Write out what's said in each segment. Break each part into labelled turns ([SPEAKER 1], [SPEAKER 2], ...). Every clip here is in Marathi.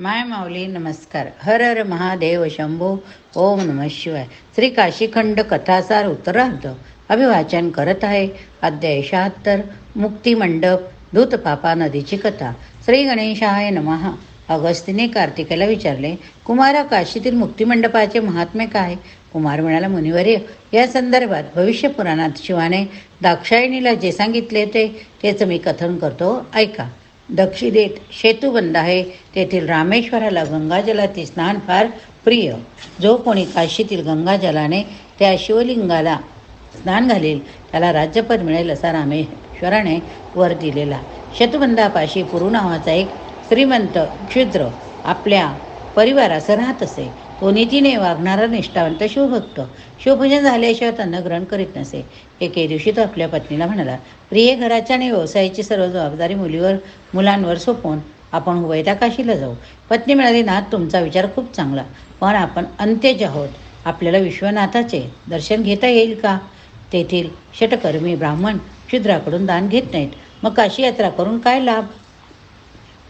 [SPEAKER 1] माय माऊली नमस्कार. हर हर महादेव शंभो ओम नम शिवाय. श्री काशीखंड कथासार उत्तरार्ध अभिवाचन करत आहे अध्याय शहात्तर मुक्तिमंडप धूतपापा नदीची कथा. श्री गणेशाय नमः. अगस्तीने कार्तिकेला विचारले कुमारा काशीतील मुक्तिमंडपाचे महात्म्य काय? कुमार म्हणाला मुनिवर्य या संदर्भात भविष्य पुराणात शिवाने दाक्षायणीला जे सांगितले ते तेच मी कथन करतो. ऐका. दक्षिणेत शेतुबंद आहे. तेथील रामेश्वराला गंगाजलाचे स्नान फार प्रिय. जो कोणी काशीतील गंगाजलाने त्या शिवलिंगाला स्नान घालेल त्याला राज्यपद मिळेल असा रामेश्वराने वर दिलेला. शतबंधापाशी पुरु नावाचा एक श्रीमंत क्षुद्र आपल्या परिवारासह राहत असे. कोणीतीने वागणारा निष्ठावंत शिवभक्त. शिवपूजन झाल्याशिवाय त्यांना ग्रहण करीत नसे. एके दिवशी तो आपल्या पत्नीला म्हणाला प्रिय घराच्या आणि व्यवसायाची सर्व जबाबदारी मुलीवर मुलांवर सोपवून आपण हुवैता काशीला जाऊ. पत्नी म्हणाली नाथ तुमचा विचार खूप चांगला. पण आपण अंत्यज आहोत. आपल्याला विश्वनाथाचे दर्शन घेता येईल का? तेथील षटकर्मी ब्राह्मण क्षुद्राकडून दान घेत नाहीत. मग काशी यात्रा करून काय लाभ?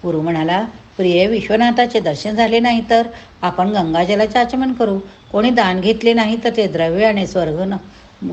[SPEAKER 1] गुरु म्हणाला प्रिय विश्वनाथाचे दर्शन झाले नाही तर आपण गंगाजलाचे आचमन करू. कोणी दान घेतले नाही तर ते द्रव्य आणि स्वर्ग न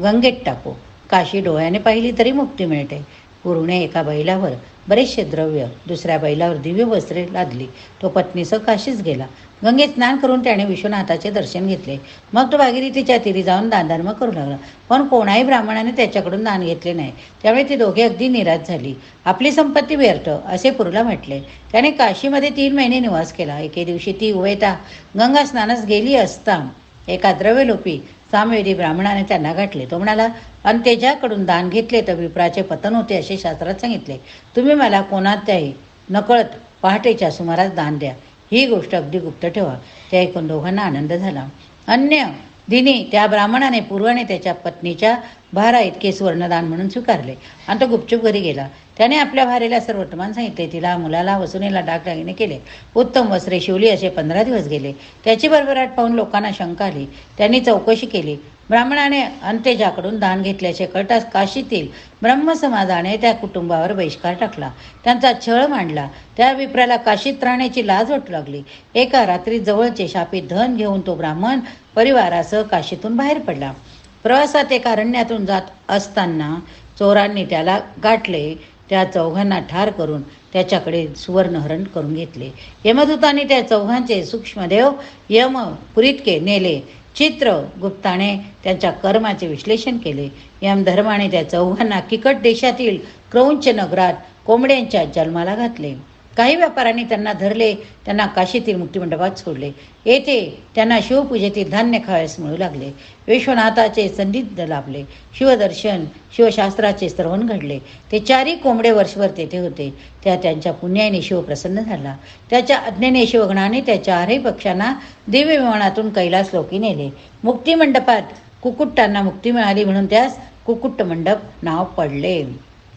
[SPEAKER 1] गंगेत टाकू काशी डोळ्याने पाहिली तरी मुक्ती मिळते. गुरुने एका बैलावर बरेचसे द्रव्य दुसऱ्या बैलावर दिव्य वस्त्रे लादली. तो पत्नीसह काशीच गेला. गंगेत स्नान करून त्याने विश्वनाथाचे दर्शन घेतले. मग तो भागीरथीच्या तिरी जाऊन दानधर्म करू लागला. पण कोणाही ब्राह्मणाने त्याच्याकडून दान घेतले नाही. त्यामुळे ती दोघे अगदी निराश झाली. आपली संपत्ती व्यर्थ असे पुरला म्हटले. त्याने काशीमध्ये तीन महिने निवास केला. एके दिवशी ती उभयता गंगा स्नानास गेली असता एका द्रव्यलोपी सामवेदी ब्राह्मणाने त्यांना गाठले तो म्हणाला अंत्येजाकडून दान घेतले तर विप्राचे पतन होते असे शास्त्रात सांगितले. तुम्ही मला कोणात्याही नकळत पहाटेच्या सुमारास दान द्या. ही गोष्ट अगदी गुप्त ठेवा. त्या ऐकून दोघांना आनंद झाला. अन्य दिनी त्या ब्राह्मणाने पूर्वाने त्याच्या पत्नीच्या भारा इतके सुवर्णदान म्हणून स्वीकारले. आणि तो गुपचूप घरी गेला. त्याने आपल्या भारेला सर्व वर्तमान सांगितले. तिला मुलाला वसुनेला डागडागिने केले. उत्तम वस्त्रे शिवली असे पंधरा दिवस गेले. त्याची भरभराट पाहून लोकांना शंका आली. त्यांनी चौकशी केली. ब्राह्मणाने अंत्यजाकडून दान घेतल्याचे कळताच काशीतील ब्रह्मसमाजाने त्या कुटुंबावर बहिष्कार टाकला. त्यांचा छळ मांडला. त्या विप्राला काशीत राहण्याची लाज वाटू लागली. एका रात्री जवळचे शापित धन घेऊन तो ब्राह्मण परिवारासह काशीतून बाहेर पडला. प्रवासात एका अरण्यातून जात असताना चोरांनी त्याला गाठले त्या चौघांना ठार करून त्याच्याकडे सुवर्णहरण करून घेतले. यमदूताने त्या चौघांचे सूक्ष्मदेव यम पुरितके नेले. चित्र गुप्ताने त्यांच्या कर्माचे विश्लेषण केले. यम धर्माने त्या चौघांना किकट देशातील क्रौंच नगरात कोंबड्यांच्या जन्माला घातले. काही व्यापाऱ्यांनी त्यांना धरले त्यांना काशीतील मुक्तिमंडपात सोडले. येथे त्यांना शिवपूजेतील धान्य खावयास मिळू लागले. विश्वनाथाचे संदिग्ध लाभले. शिवदर्शन शिवशास्त्राचे श्रवण घडले. ते चारी कोंबडे वर्षभर तेथे होते. त्या त्यांच्या पुण्याने शिव प्रसन्न झाला. त्याच्या आज्ञेने शिवगणाने त्या चारही पक्षांना दिव्य विमानातून कैलास लोकी नेले. मुक्तिमंडपात कुकुट्टांना मुक्ती मिळाली म्हणून त्यास कुकुट्ट मंडप नाव पडले.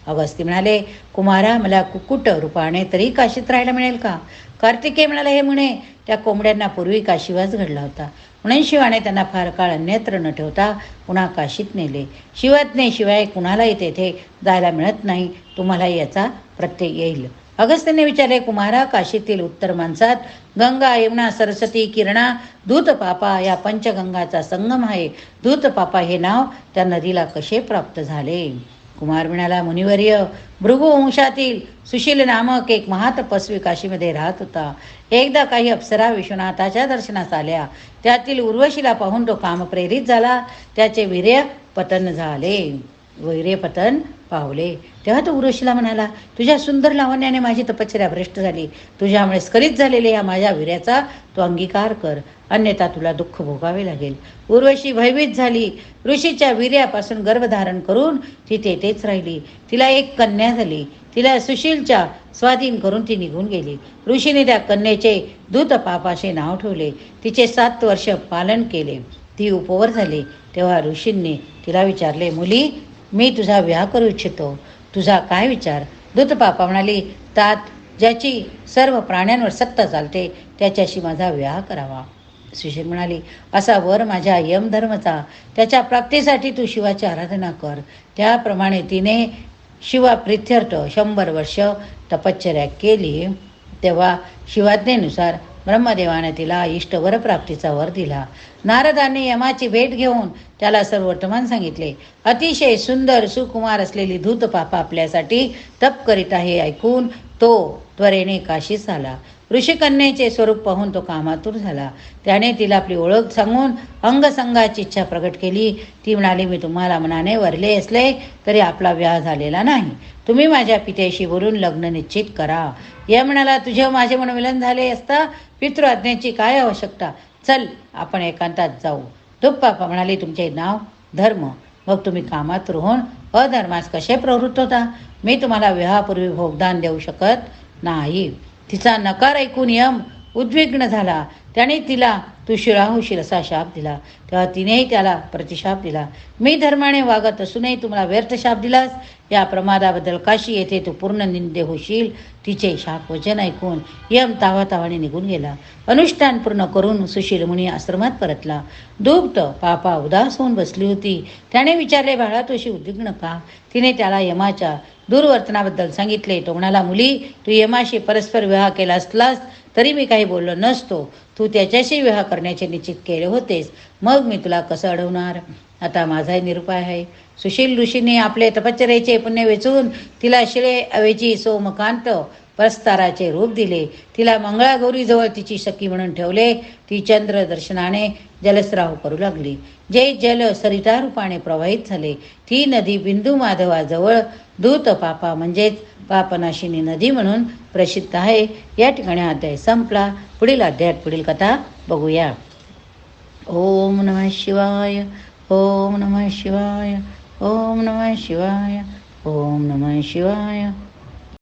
[SPEAKER 1] अगस्ती म्हणाले कुमारा मला कुक्कुट रूपाने तरी काशीत राहायला मिळेल का? कार्तिकेय म्हणाले हे म्हणे त्या कोंबड्यांना पूर्वी काशीवास घडला होता. म्हणून शिवाने त्यांना फार काळ अन्यत्र न ठेवता पुन्हा काशीत नेले. शिवाज्ञेशिवाय कुणालाही तेथे जायला मिळत नाही. तुम्हाला याचा प्रत्यय येईल. अगस्त्यने विचारले कुमारा काशीतील उत्तर माणसात गंगा यमुना सरस्वती किरणा दूतपापा या पंचगंगाचा संगम आहे. दूतपापा हे नाव त्या नदीला कसे प्राप्त झाले? कुमार म्हणाला मुनिवर्य भृगुवंशातील सुशील नामक एक महातपस्वी काशीमध्ये राहत होता. एकदा काही अप्सरा विश्वनाथाच्या दर्शनास आल्या. त्यातील उर्वशीला पाहून तो कामप्रेरित झाला. त्याचे वीर्य पतन झाले. वीर्यपतन पावले. तेव्हा तो उर्वशीला म्हणाला तुझ्या सुंदर लावण्याने माझी तपश्चर्या भ्रष्ट झाली. तुझ्यामुळे स्खलित झालेल्या या माझ्या वीर्याचा तू अंगीकार कर. अन्यथा तुला दुःख भोगावे लागेल. उर्वशी भयभीत झाली. ऋषीच्या वीर्यापासून गर्भधारण करून ती तेथेच राहिली. तिला एक कन्या झाली. तिला सुशीलच्या स्वाधीन करून ती निघून गेली. ऋषीने त्या कन्येचे दूत पापाशे नाव ठेवले. तिचे सात वर्ष पालन केले. ती उपवर झाली. तेव्हा ऋषींनी तिला विचारले मुली मी तुझा विवाह करू इच्छितो. तुझा काय विचार? दूतपापा म्हणाली तात ज्याची सर्व प्राण्यांवर सत्ता चालते त्याच्याशी माझा विवाह करावा. सुशील म्हणाली असा वर माझ्या यमधर्मचा त्याच्या प्राप्तीसाठी तू शिवाची आराधना कर. त्याप्रमाणे तिने शिवा प्रित्यर्थ शंभर वर्ष तपश्चर्या केली. तेव्हा शिवाज्ञेनुसार ब्रह्मदेवाने तिला इष्ट वरप्राप्तीचा वर दिला. नारदांनी यमाची भेट घेऊन त्याला सर्व वर्तमान सांगितले. अतिशय सुंदर सुकुमार असलेली धूतपापा आपल्यासाठी तप करीत आहे ऐकून तो त्वरेने काशीस झाला. ऋषिकन्येचे स्वरूप पाहून तो कामातूर झाला. त्याने तिला आपली ओळख सांगून अंगसंगाची इच्छा प्रकट केली. ती म्हणाली मी तुम्हाला मनाने वरले असले तरी आपला विवाह झालेला नाही. तुम्ही माझ्या पित्याशी बोलून लग्न निश्चित करा. या म्हणाला तुझे माझे माझे मनोमिलन झाले असता पितृ आज्ञेची काय आवश्यकता? चल आपण एकांतात जाऊ. दुप्पा म्हणाले तुमचे नाव धर्म. मग तुम्ही कामात राहून अधर्मास कसे प्रवृत्त होता? मी तुम्हाला विवाहापूर्वी भोगदान देऊ शकत नाही. तिचा नकार ऐकून यम उद्विग्न झाला. त्याने तिला तू शिळा असा शाप दिला. तेव्हा तिनेही त्याला प्रतिशाप दिला. मी धर्माने वागत असूनही तुम्हाला व्यर्थ शाप दिलास. या प्रमादाबद्दल काशी येथे तू पूर्ण निंदे होशील. तिचे शाप वचन ऐकून यम तावातावाने निघून गेला. अनुष्ठान पूर्ण करून सुशील मुनी आश्रमात परतला. दुग्ध पापा उदास होऊन बसली होती. त्याने विचारले बाळा तुशी उद्विग्न का? तिने त्याला यमाच्या दुर्वर्तनाबद्दल सांगितले. तो म्हणाला मुली तू यमाशी परस्पर विवाह केला असलास. तरी मी काही बोललो नसतो. तू त्याच्याशी विवाह करण्याचे निश्चित केले होतेस. मग मी तुला कसं अडवणार? आता माझाही निरुपाय आहे. सुशील ऋषीने आपले तपश्चर्याचे पुण्य वेचून तिला शिळे अवेची सोमकांत प्रस्ताराचे रूप दिले. तिला मंगळागौरीजवळ तिची सखी म्हणून ठेवले. ती चंद्र दर्शनाने जलस्राव करू लागली. जे जल सरिता रूपाने प्रवाहित झाले. ती नदी बिंदू माधवाजवळ दूत पापा म्हणजेच पापनाशिनी नदी म्हणून प्रसिद्ध आहे. या ठिकाणी अध्याय संपला. पुढील अध्यायात पुढील कथा बघूया. ओम नमः शिवाय ओम नमः शिवाय ओम नमः शिवाय ओम नमः शिवाय.